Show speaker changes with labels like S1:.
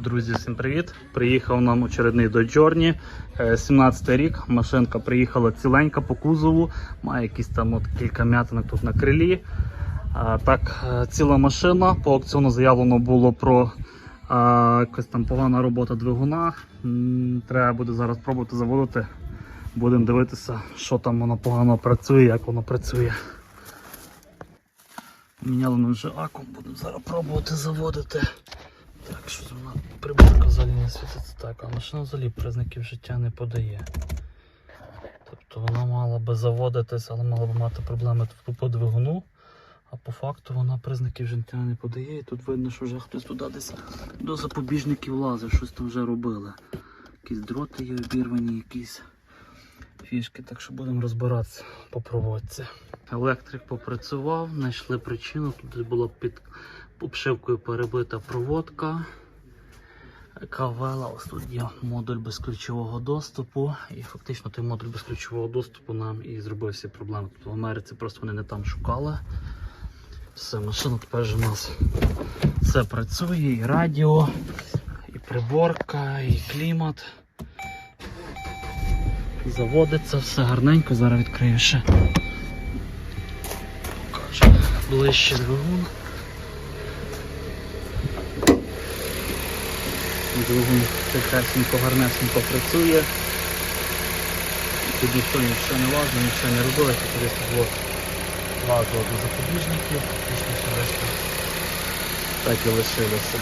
S1: Друзі, всім привіт! Приїхав нам очередний до Джорні. 17 рік. Машинка приїхала ціленька по кузову. Має якісь там от кілька м'ятинок тут на крилі. Так, е, ціла машина. По аукціону заявлено було про якась там погана робота двигуна. Треба буде зараз пробувати заводити. Будемо дивитися, що там воно погано працює, як воно працює. Міняли нам вже акум, будемо зараз пробувати заводити. Так, що це вона приборка взагалі світиться так, а машина взагалі признаків життя не подає. Тобто вона мала би заводитись, але мала би мати проблеми по двигуну. А по факту вона признаків життя не подає. І тут видно, що вже хтось туди десь до запобіжників лазив, щось там вже робили. Якісь дроти є обірвані, якісь фішки, так що будемо розбиратися по проводці. Електрик попрацював, знайшли причину. Тут була під обшивкою перебита проводка. Кавела, ось тут є модуль безключового доступу. І фактично той модуль безключового доступу нам і зробив всі проблеми. Тобто в Америці просто вони не там шукали. Все, машина тепер у нас все працює, і радіо, і приборка, і клімат. Заводиться, все гарненько, зараз відкрию ще. Покажу ближче двигун. Двигун тихесенько, гарнесенько працює. Тут ніхто нічого не лазив, нічого не тільки десь було лазило до запобіжників, фактично все решта так і лишилося.